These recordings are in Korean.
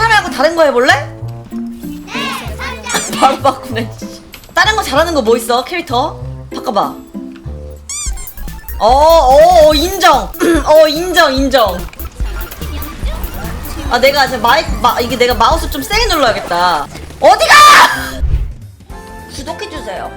파라 말고 다른 거 해볼래? 바로 바꾸네. 씨. 다른 거 잘하는 거 뭐 있어? 캐릭터? 바꿔봐. 어, 어, 어, 인정. 어, 인정, 인정. 아, 내가 이제 마이, 마, 이게 내가 마우스 좀 세게 눌러야겠다. 어디가! 구독해주세요.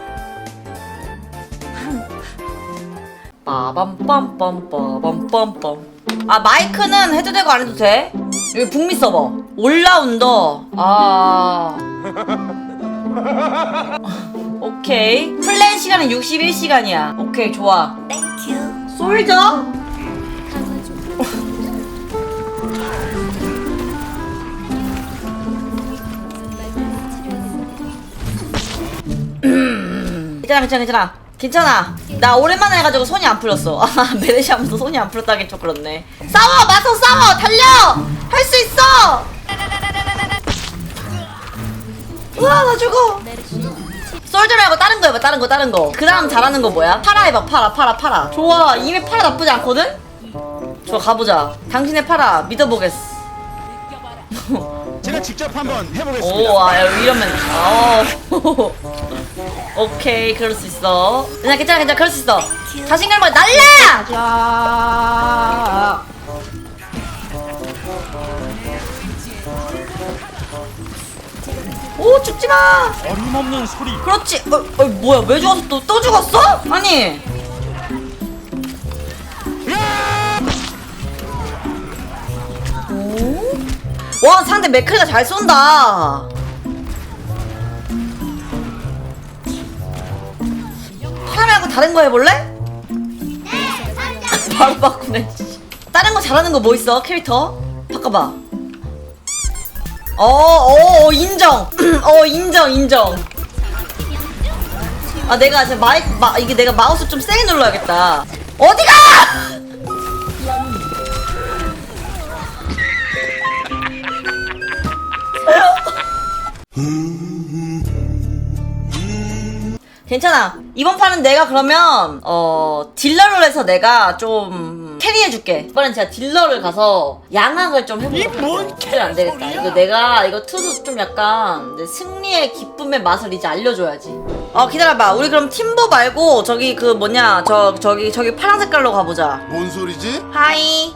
빠밤빰빰빰빰빰빰. 아, 마이크는 해도 되고 안 해도 돼? 여기 북미 서버. 올라운더. 아. 오케이. 플랜 시간은 61시간이야. 오케이, 좋아. 땡큐. 솔져? 괜찮아 괜찮아 괜찮아 괜찮아 나 오랜만에 해가지고 손이 안 풀렸어. 아 메르시 하면서 손이 안 풀렸다긴 좀 그렇네. 싸워 마서 싸워! 달려! 할 수 있어! 우와 나 죽어! 솔저 말고 다른 거 해봐 다른 거 다른 거 그 다음 잘하는 거 뭐야? 파라 해봐 파라 파라 파라 좋아. 이미 파라 나쁘지 않거든? 좋아 가보자. 당신의 파라 믿어보겠어. 제가 직접 한번 해보겠습니다. 오, 아, 야, 이러면, 어. 오케이, 그럴 수 있어. 그냥 괜찮아, 괜찮아, 그럴 수 있어. 자신감을 날라! 오, 죽지 마! 어림없는 소리. 그렇지. 어, 어, 뭐야, 왜 죽었어? 또, 또 죽었어? 아니. 오? 와, 상대 맥크리가 잘 쏜다. 다른 거 해볼래? 바로 바꾸네. 씨. 다른 거 잘하는 거 뭐 있어? 캐릭터? 바꿔봐. 어, 어, 어, 인정. 어, 인정, 인정. 아, 내가 이제 마이, 마, 이게 내가 마우스 좀 세게 눌러야겠다. 어디가! 괜찮아. 이번 판은 내가 그러면 어 딜러를 해서 내가 좀 캐리해줄게. 이번엔 제가 딜러를 가서 양악을 좀 해보도록 이뭔 안 되겠다. 이거 내가 이거 투수 좀 약간 이제 승리의 기쁨의 맛을 이제 알려줘야지. 어 기다려봐. 우리 그럼 팀보 말고 저기 그 뭐냐 저 저기 저기 파란 색깔로 가보자. 뭔 소리지? 하이.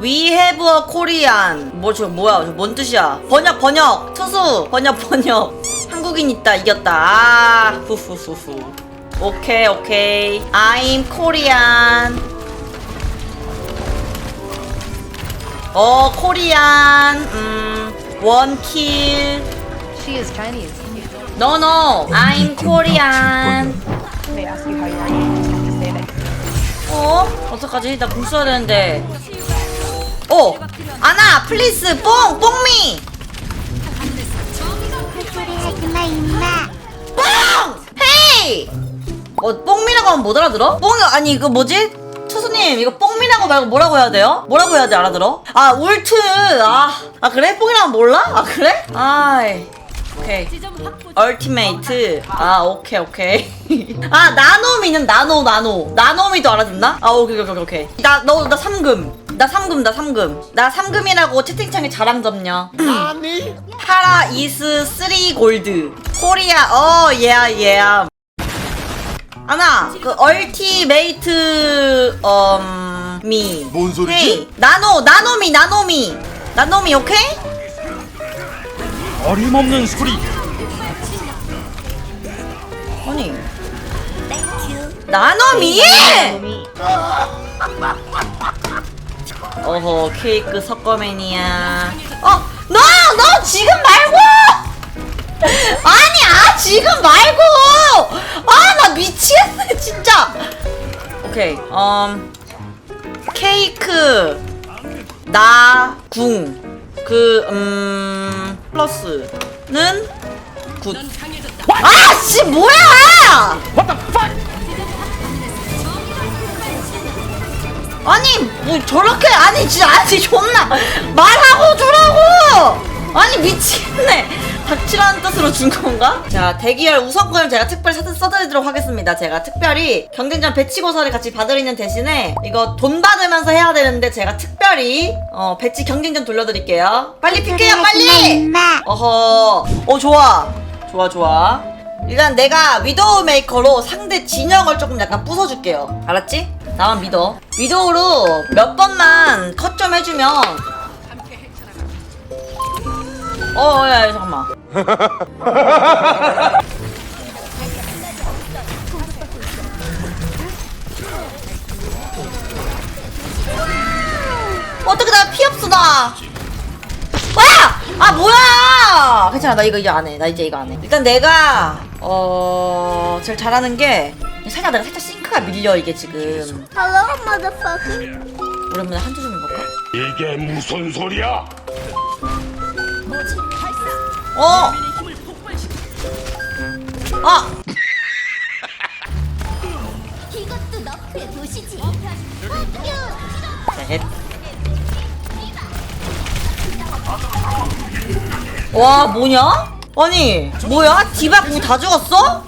We have a Korean. 뭐, 저, 뭐야, 저 뭔 뜻이야? 번역, 번역! 투수! 번역, 번역! 한국인 있다, 이겼다. 아, 후후후후. 오케이, 오케이. I'm Korean. 어, 코리안. 음, 원 킬. She is Chinese. No, no. I'm Korean. They ask you how you are, you just have to say that. 어? 어떡하지? 나공 써야 되는데. 오! 아나! 플리스! 뽕! 뽕미! 뽕! 헤이! 어, 뽕미라고 하면 못 알아들어? 뽕, 아니, 이거 뭐지? 투수님, 이거 뽕미라고 말고 뭐라고 해야 돼요? 뭐라고 해야지 알아들어? 아, 울트! 아, 아, 그래? 뽕이라면 몰라? 아, 그래? 아이. 오케이. 얼티메이트. 아, 오케이, 오케이. 아, 나노미는 나노, 나노. 나노미도 알아듣나? 아, 오케이, 오케이, 오케이. 나, 너, 나 3금. 나 3금, 나 3금. 나 3금이라고 채팅창에 자랑 점요. 아니? 파라 이스 3 골드 코리아 어 예야 예야 아나 그 얼티메이트 음 미 뭔 소리지? 헤이 나노 나노미 나노미 나노미 오케이? 어림없는 소리. 아니. 나노미 어허 케이크 섞어맨이야. 어 너 너 지금 말고! 아니 아 지금 말고! 아 나 미치겠네 진짜! 오케이 음 케이크 나궁그음 플러스는 굿 아 씨 뭐야! What the fuck? 아니 뭐 저렇게 아니 진짜 아니 존나 말하고 주라고! 아니 미치겠네 닥치라는 뜻으로 준 건가? 자, 대기열 우선권을 제가 특별히 써- 써드리도록 하겠습니다. 제가 특별히 경쟁전 배치 고사를 같이 받으리는 대신에 이거 돈 받으면서 해야 되는데 제가 특별히 어, 배치 경쟁전 돌려드릴게요. 빨리 픽해요, 하지마 빨리! 어허, 어, 좋아. 좋아, 좋아. 일단 내가 위도우 메이커로 상대 진영을 조금 약간 부숴줄게요. 알았지? 나만 믿어. 위도우로 몇 번만 컷 좀 해주면. 어, 야, 야, 잠깐만. 어떻게 나 피 없어, 나! 와! 아 뭐야! 괜찮아 나 이거 이제 안 해. 나 이제 이거 안 해. 일단 내가 어 제일 잘하는 게 살짝 내가 살짝 싱크가 밀려 이게 지금 Hello motherfucker 오랜만에 한두 좀 해볼까? 이게 무슨 소리야? 어! 아! 이것도 너프의 도시지 셋. 와 뭐냐? 아니 뭐야? 디바 공다 죽었어?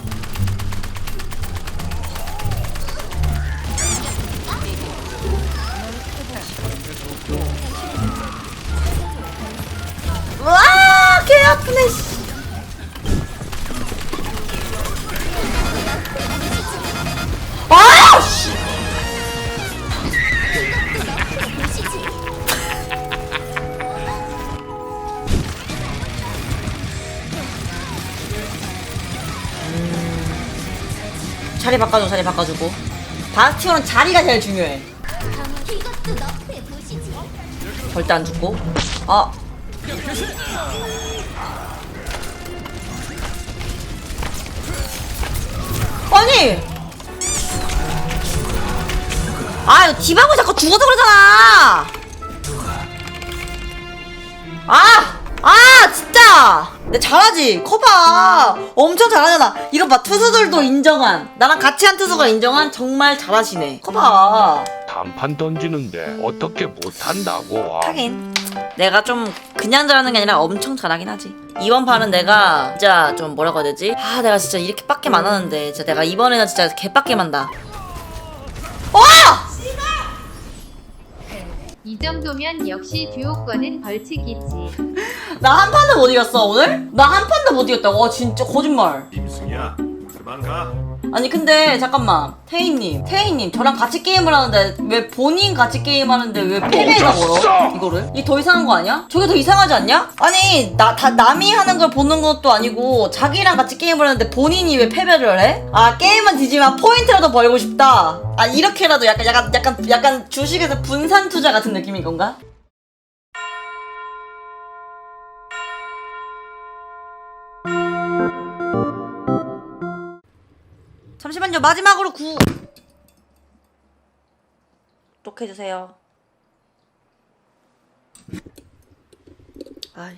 씨. 아! 씨. 자리 바꿔줘, 자리 바꿔주고. 바스티온은 자리가 제일 중요해. 절대 안 죽고. 아. 아니! 아, 이거 디바고 자꾸 죽어서 그러잖아! 아! 아, 진짜! 내 잘하지? 커봐! 엄청 잘하잖아. 이거 봐, 투수들도 인정한. 나랑 같이 한 투수가 인정한 정말 잘하시네. 커봐. 단판 던지는데 어떻게 못한다고? 하긴 내가 좀 그냥 잘하는 게 아니라 엄청 잘하긴 하지 이번 판은 내가 진짜 좀 뭐라고 해야 되지? 아 내가 진짜 이렇게 빡게 많았는데 진짜 내가 이번에는 진짜 개빡게 만다 와! 이 정도면 역시 듀오권은 벌칙이지. 나 한 판도 못 이겼어 오늘? 나 한 판도 못 이겼다고 와 진짜 거짓말 임승이야 그만 가 아니 근데 잠깐만 태희님 태희님 저랑 같이 게임을 하는데 왜 본인 같이 게임하는데 왜 패배가 걸어 이거를? 이게 더 이상한 거 아니야? 저게 더 이상하지 않냐? 아니 나 다 남이 하는 걸 보는 것도 아니고 자기랑 같이 게임을 하는데 본인이 왜 패배를 해? 아 게임은 뒤지만 포인트라도 벌고 싶다 아 이렇게라도 약간 약간 약간 약간 주식에서 분산 투자 같은 느낌인 건가? 잠시만요. 마지막으로 구. 독해주세요. 아이